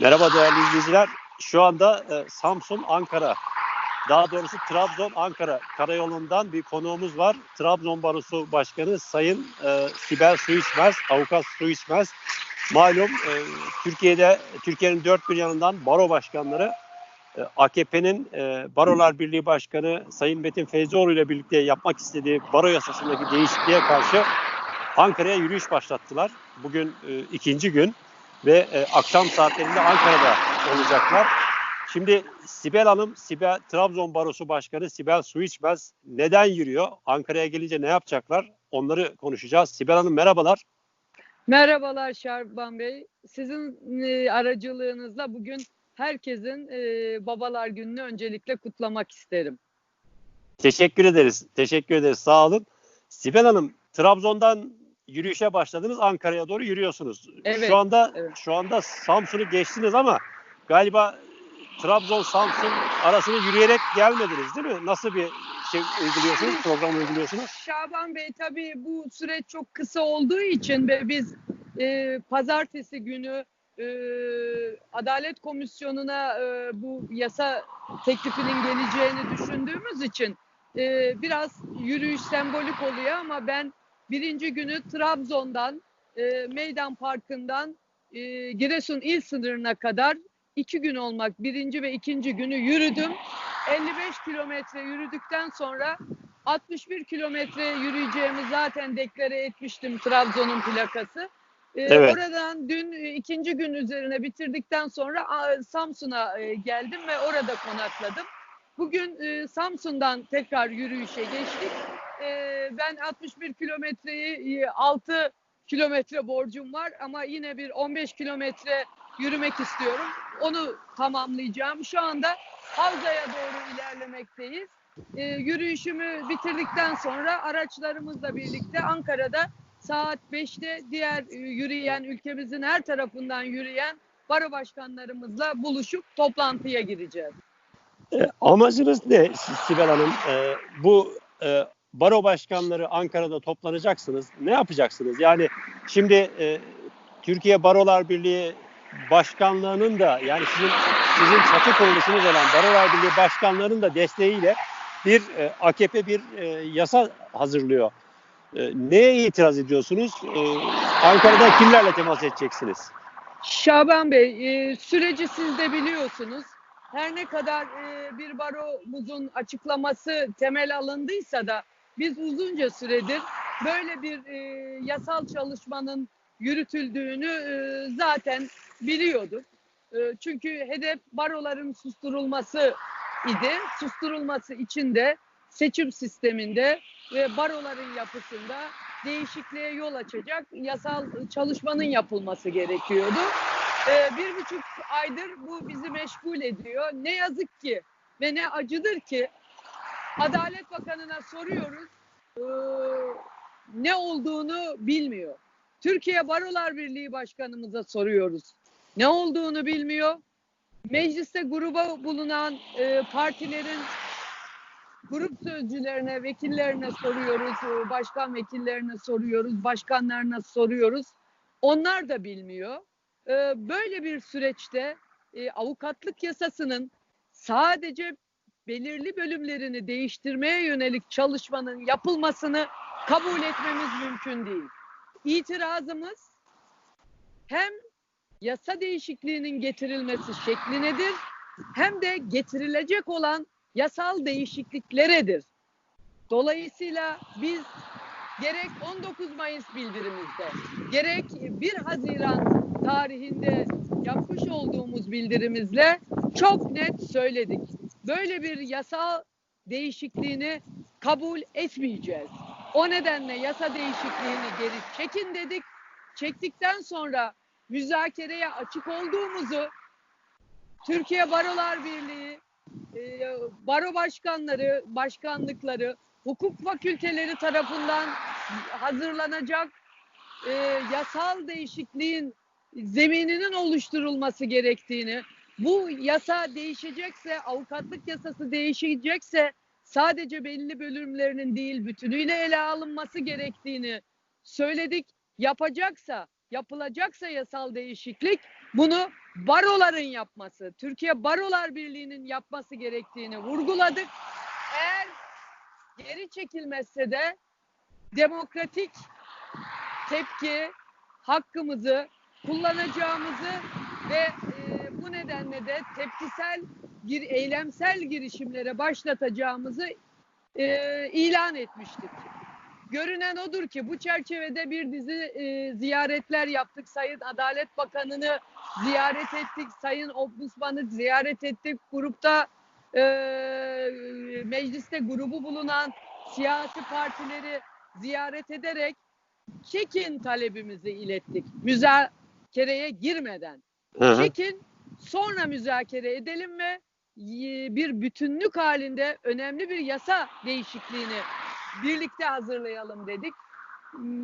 Merhaba değerli izleyiciler. Şu anda e, Samsun, Ankara. Daha doğrusu Trabzon, Ankara karayolundan bir konuğumuz var. Trabzon Barosu Başkanı Sayın e, Sibel Su İçmez, Avukat Su İçmez. Malum e, Türkiye'de, Türkiye'nin dört bir yanından baro başkanları e, AKP'nin e, Barolar Birliği Başkanı Sayın Metin Feyzioğlu ile birlikte yapmak istediği baro yasasındaki değişikliğe karşı Ankara'ya yürüyüş başlattılar. Bugün e, ikinci gün ve e, akşam saatlerinde Ankara'da olacaklar. Şimdi Sibel Hanım, Sibel Trabzon Barosu Başkanı Sibel Su İçmez neden yürüyor? Ankara'ya gelince ne yapacaklar? Onları konuşacağız. Sibel Hanım merhabalar. Merhabalar Şerban Bey. Sizin e, aracılığınızla bugün herkesin e, Babalar Günü'nü öncelikle kutlamak isterim. Teşekkür ederiz. Teşekkür ederiz. Sağ olun. Sibel Hanım, Trabzon'dan yürüyüşe başladınız. Ankara'ya doğru yürüyorsunuz. Evet, Şu anda evet. şu anda Samsun'u geçtiniz ama galiba Trabzon Samsun arasını yürüyerek gelmediniz değil mi? Nasıl bir şey uyguluyorsunuz? Program uyguluyorsunuz? Şaban Bey tabii bu süreç çok kısa olduğu için ve biz e, pazartesi günü e, Adalet Komisyonu'na e, bu yasa teklifinin geleceğini düşündüğümüz için e, biraz yürüyüş sembolik oluyor ama ben birinci günü Trabzon'dan e, Meydan Parkı'ndan e, Giresun il sınırına kadar iki gün olmak birinci ve ikinci günü yürüdüm. 55 kilometre yürüdükten sonra 61 kilometre yürüyeceğimi zaten deklare etmiştim Trabzon'un plakası. Ee, Evet. Oradan dün e, ikinci gün üzerine bitirdikten sonra Samsun'a e, geldim ve orada konakladım. Bugün e, Samsun'dan tekrar yürüyüşe geçtik. E, ben 61 kilometreyi e, 6 kilometre borcum var ama yine bir 15 kilometre yürümek istiyorum. Onu tamamlayacağım. Şu anda Havza'ya doğru ilerlemekteyiz. E, yürüyüşümü bitirdikten sonra araçlarımızla birlikte Ankara'da saat 5'te diğer e, yürüyen ülkemizin her tarafından yürüyen baro başkanlarımızla buluşup toplantıya gireceğiz. E, amacınız ne Sibel Hanım? E, bu e, baro başkanları Ankara'da toplanacaksınız. Ne yapacaksınız? Yani şimdi e, Türkiye Barolar Birliği Başkanlığı'nın da yani sizin sizin çatı kuruluşunuz olan Barolar Birliği Başkanlığı'nın da desteğiyle bir e, AKP bir e, yasa hazırlıyor. E, neye itiraz ediyorsunuz? E, Ankara'da kimlerle temas edeceksiniz? Şaban Bey, e, süreci siz de biliyorsunuz. Her ne kadar e, bir baromuzun açıklaması temel alındıysa da biz uzunca süredir böyle bir e, yasal çalışmanın yürütüldüğünü e, zaten biliyorduk. E, çünkü hedef baroların susturulması idi. Susturulması için de seçim sisteminde ve baroların yapısında değişikliğe yol açacak yasal çalışmanın yapılması gerekiyordu. Ee, bir buçuk aydır bu bizi meşgul ediyor. Ne yazık ki ve ne acıdır ki Adalet Bakanı'na soruyoruz ee, ne olduğunu bilmiyor. Türkiye Barolar Birliği Başkanımıza soruyoruz. Ne olduğunu bilmiyor. Mecliste gruba bulunan e, partilerin grup sözcülerine, vekillerine soruyoruz, e, başkan vekillerine soruyoruz, başkanlarına soruyoruz. Onlar da bilmiyor. E, Böyle bir süreçte e, avukatlık yasasının sadece belirli bölümlerini değiştirmeye yönelik çalışmanın yapılmasını kabul etmemiz mümkün değil. İtirazımız hem yasa değişikliğinin getirilmesi şeklinedir hem de getirilecek olan yasal değişiklikleredir. Dolayısıyla biz gerek 19 Mayıs bildirimizde gerek 1 Haziran tarihinde yapmış olduğumuz bildirimizle çok net söyledik. Böyle bir yasal değişikliğini kabul etmeyeceğiz. O nedenle yasa değişikliğini geri çekin dedik. Çektikten sonra müzakereye açık olduğumuzu Türkiye Barolar Birliği, e, baro başkanları, başkanlıkları, hukuk fakülteleri tarafından hazırlanacak e, yasal değişikliğin zemininin oluşturulması gerektiğini, bu yasa değişecekse, avukatlık yasası değişecekse sadece belli bölümlerinin değil bütünüyle ele alınması gerektiğini söyledik. Yapacaksa yapılacaksa yasal değişiklik bunu baroların yapması, Türkiye Barolar Birliği'nin yapması gerektiğini vurguladık. Eğer geri çekilmezse de demokratik tepki hakkımızı kullanacağımızı ve bu nedenle de tepkisel bir eylemsel girişimlere başlatacağımızı e, ilan etmiştik. Görünen odur ki bu çerçevede bir dizi e, ziyaretler yaptık. Sayın Adalet Bakanı'nı ziyaret ettik. Sayın Ombudsman'ı ziyaret ettik. Grupta e, mecliste grubu bulunan siyasi partileri ziyaret ederek çekin talebimizi ilettik. Müzakereye girmeden. Hı hı. Çekin sonra müzakere edelim ve bir bütünlük halinde önemli bir yasa değişikliğini birlikte hazırlayalım dedik.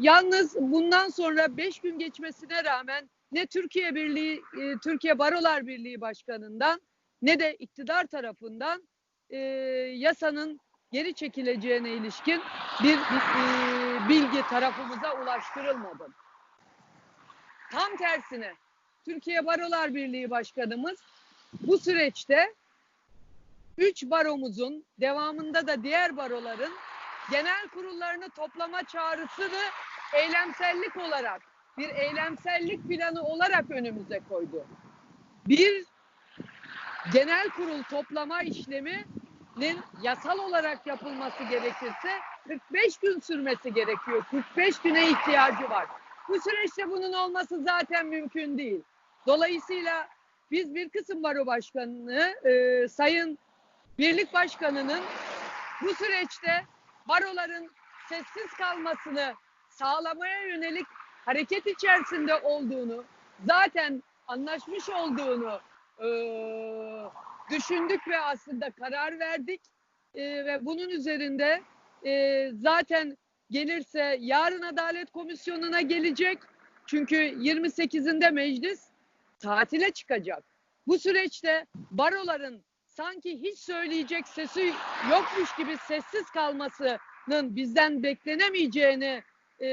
Yalnız bundan sonra 5 gün geçmesine rağmen ne Türkiye Birliği, e, Türkiye Barolar Birliği Başkanı'ndan ne de iktidar tarafından e, yasanın geri çekileceğine ilişkin bir e, bilgi tarafımıza ulaştırılmadı. Tam tersine Türkiye Barolar Birliği Başkanımız bu süreçte üç baromuzun devamında da diğer baroların genel kurullarını toplama çağrısını eylemsellik olarak bir eylemsellik planı olarak önümüze koydu. Bir genel kurul toplama işleminin yasal olarak yapılması gerekirse 45 gün sürmesi gerekiyor. 45 güne ihtiyacı var. Bu süreçte bunun olması zaten mümkün değil. Dolayısıyla biz bir kısım baro başkanını, e, sayın birlik başkanının bu süreçte baroların sessiz kalmasını sağlamaya yönelik hareket içerisinde olduğunu, zaten anlaşmış olduğunu e, düşündük ve aslında karar verdik. E, ve bunun üzerinde e, zaten gelirse yarın Adalet Komisyonu'na gelecek. Çünkü 28'inde meclis tatile çıkacak. Bu süreçte baroların sanki hiç söyleyecek sesi yokmuş gibi sessiz kalmasının bizden beklenemeyeceğini e,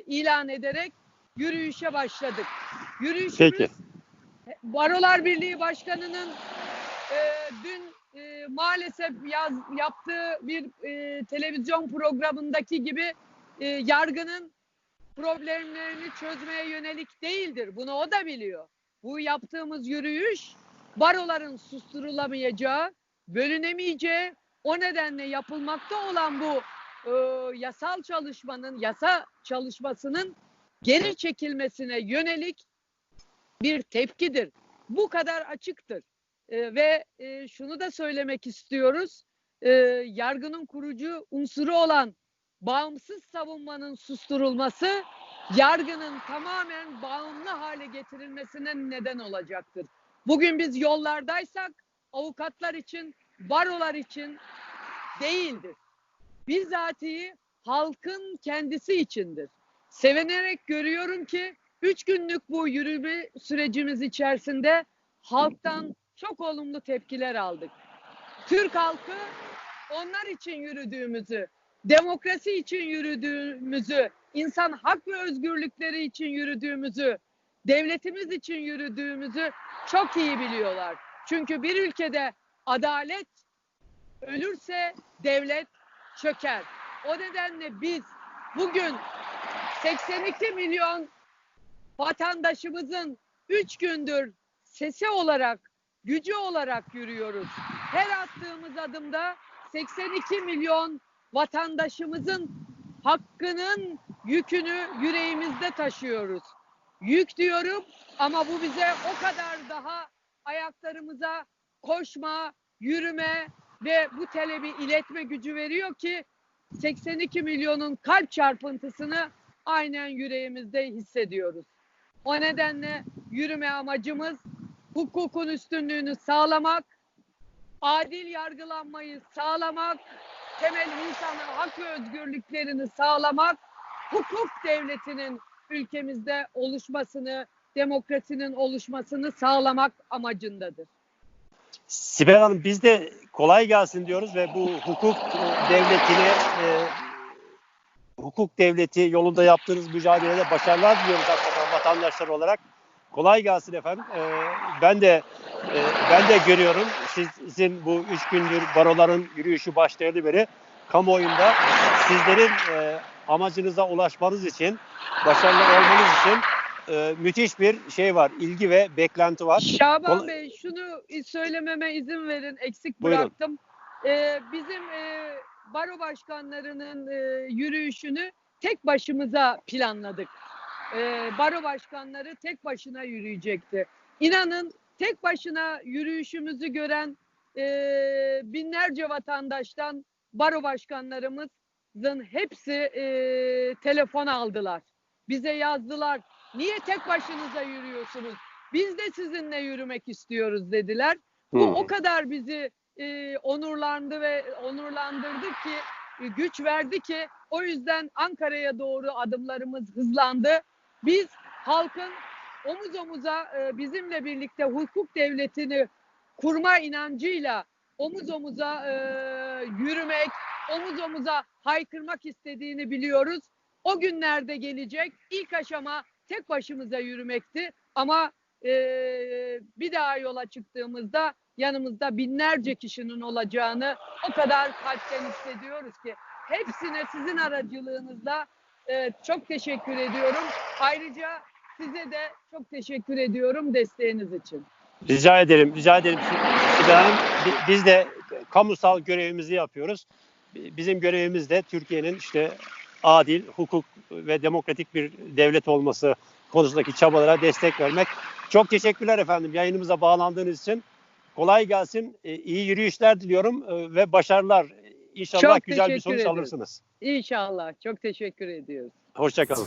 ilan ederek yürüyüşe başladık. Yürüyüşümüz Peki. Barolar Birliği Başkanı'nın e, dün e, maalesef yaz, yaptığı bir e, televizyon programındaki gibi e, yargının problemlerini çözmeye yönelik değildir. Bunu o da biliyor. Bu yaptığımız yürüyüş baroların susturulamayacağı, bölünemeyeceği, o nedenle yapılmakta olan bu e, yasal çalışmanın, yasa çalışmasının geri çekilmesine yönelik bir tepkidir. Bu kadar açıktır. E, ve e, şunu da söylemek istiyoruz. E, yargının kurucu unsuru olan bağımsız savunmanın susturulması yargının tamamen bağımlı hale getirilmesine neden olacaktır. Bugün biz yollardaysak avukatlar için, barolar için değildir. Bizatihi halkın kendisi içindir. Sevinerek görüyorum ki üç günlük bu yürüme sürecimiz içerisinde halktan çok olumlu tepkiler aldık. Türk halkı onlar için yürüdüğümüzü, demokrasi için yürüdüğümüzü, insan hak ve özgürlükleri için yürüdüğümüzü, devletimiz için yürüdüğümüzü çok iyi biliyorlar. Çünkü bir ülkede adalet ölürse devlet çöker. O nedenle biz bugün 82 milyon vatandaşımızın 3 gündür sesi olarak, gücü olarak yürüyoruz. Her attığımız adımda 82 milyon vatandaşımızın hakkının yükünü yüreğimizde taşıyoruz. Yük diyorum ama bu bize o kadar daha ayaklarımıza koşma, yürüme ve bu talebi iletme gücü veriyor ki 82 milyonun kalp çarpıntısını aynen yüreğimizde hissediyoruz. O nedenle yürüme amacımız hukukun üstünlüğünü sağlamak, adil yargılanmayı sağlamak, temel insan hak ve özgürlüklerini sağlamak, hukuk devletinin ülkemizde oluşmasını, demokrasinin oluşmasını sağlamak amacındadır. Sibel Hanım biz de kolay gelsin diyoruz ve bu hukuk devletini e, hukuk devleti yolunda yaptığınız mücadelede başarılar diliyoruz hakikaten vatandaşlar olarak kolay gelsin efendim. Ee, ben de e, ben de görüyorum sizin bu üç gündür baroların yürüyüşü başlayalı beri kamuoyunda sizlerin e, amacınıza ulaşmanız için, başarılı olmanız için e, müthiş bir şey var, ilgi ve beklenti var. Şaban Kol- Bey şunu söylememe izin verin eksik Buyurun. bıraktım. Ee, bizim e, baro başkanlarının e, yürüyüşünü tek başımıza planladık. Ee, baro başkanları tek başına yürüyecekti. İnanın tek başına yürüyüşümüzü gören e, binlerce vatandaştan baro başkanlarımızın hepsi e, telefon aldılar. Bize yazdılar. Niye tek başınıza yürüyorsunuz? Biz de sizinle yürümek istiyoruz dediler. Bu Hmm. o kadar bizi e, onurlandı ve onurlandırdı ki e, güç verdi ki o yüzden Ankara'ya doğru adımlarımız hızlandı. Biz halkın omuz omuza e, bizimle birlikte hukuk devletini kurma inancıyla omuz omuza e, yürümek, omuz omuza haykırmak istediğini biliyoruz. O günlerde gelecek. İlk aşama tek başımıza yürümekti ama e, bir daha yola çıktığımızda yanımızda binlerce kişinin olacağını o kadar kalpten hissediyoruz ki hepsine sizin aracılığınızla e, çok teşekkür ediyorum. Ayrıca size de çok teşekkür ediyorum desteğiniz için. Rica ederim, rica ederim Sibel Biz de kamusal görevimizi yapıyoruz. Bi- Bizim görevimiz de Türkiye'nin işte adil, hukuk ve demokratik bir devlet olması konusundaki çabalara destek vermek. Çok teşekkürler efendim yayınımıza bağlandığınız için. Kolay gelsin, e, iyi yürüyüşler diliyorum e, ve başarılar. İnşallah Çok güzel bir sonuç ederim. alırsınız. İnşallah. Çok teşekkür ediyoruz. Hoşçakalın.